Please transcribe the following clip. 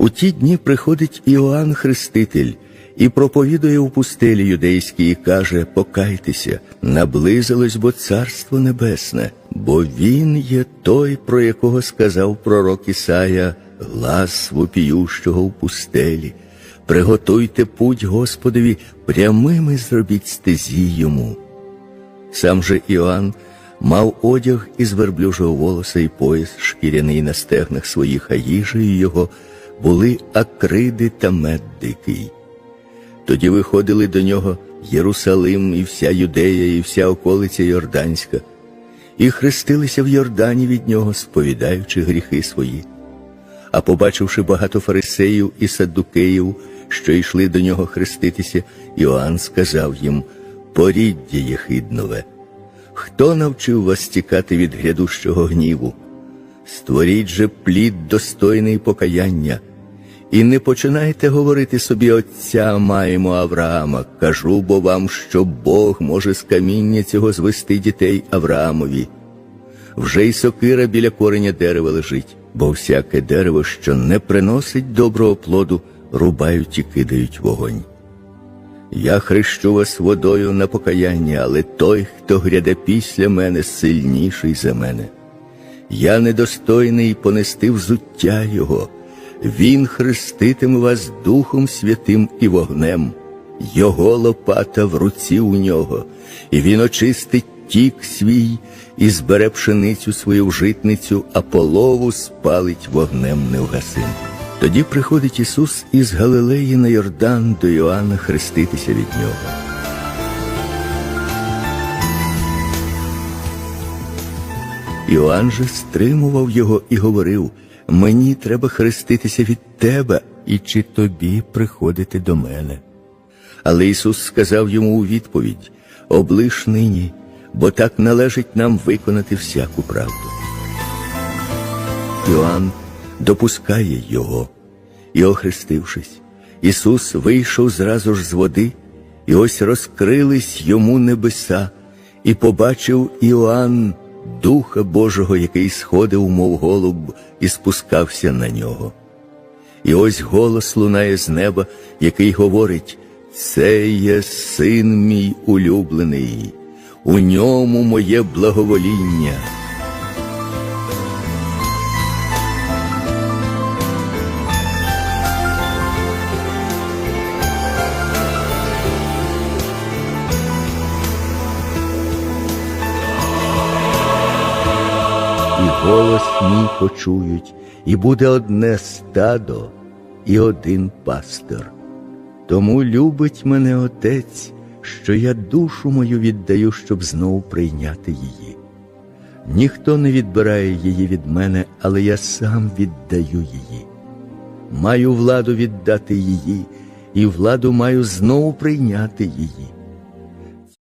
У ті дні приходить Іоанн Хреститель і проповідує у пустелі юдейській і каже: Покайтеся, наблизилось бо Царство Небесне, бо Він є той, про якого сказав пророк Ісая, глас вопіющого в пустелі. Приготуйте путь Господові, прямими зробіть стезі йому. Сам же Іоанн мав одяг із верблюжого волоса і пояс, шкіряний на стегнах своїх, а їжею його були акриди та мед дикий. Тоді виходили до нього Єрусалим і вся Юдея, і вся околиця Йорданська, і хрестилися в Йордані від нього, сповідаючи гріхи свої. А побачивши багато фарисеїв і саддукеїв, що йшли до нього хреститися, Іоанн сказав їм: Поріддя єхиднове, хто навчив вас тікати від грядущого гніву? Створіть же плід достойний покаяння, і не починайте говорити собі Отця маємо Авраама. Кажу бо вам, що Бог може з каміння цього звести дітей Авраамові. Вже й сокира біля кореня дерева лежить, бо всяке дерево, що не приносить доброго плоду, рубають і кидають вогонь. Я хрещу вас водою на покаяння, але той, хто гряде після мене, сильніший за мене. Я недостойний понести взуття Його. Він хреститиме вас Духом Святим і вогнем, Його лопата в руці у нього, і він очистить тік свій і збере пшеницю свою в житницю, а полову спалить вогнем невгасим. Тоді приходить Ісус із Галилеї на Йордан до Йоанна хреститися від нього. Іоанн же стримував його і говорив: Мені треба хреститися від тебе, і чи тобі приходити до мене. Але Ісус сказав йому у відповідь: Облиш нині, бо так належить нам виконати всяку правду. Іоанн допускає його, і, охрестившись, Ісус вийшов зразу ж з води, і ось розкрились йому небеса, і побачив Іоанн Духа Божого, який сходив, мов голуб, і спускався на нього. І ось голос лунає з неба, який говорить: Це є син мій улюблений, у ньому моє благовоління. Голос мій почують, і буде одне стадо і один пастир. Тому любить мене Отець, що я душу мою віддаю, щоб знову прийняти її. Ніхто не відбирає її від мене, але я сам віддаю її. Маю владу віддати її, і владу маю знову прийняти її.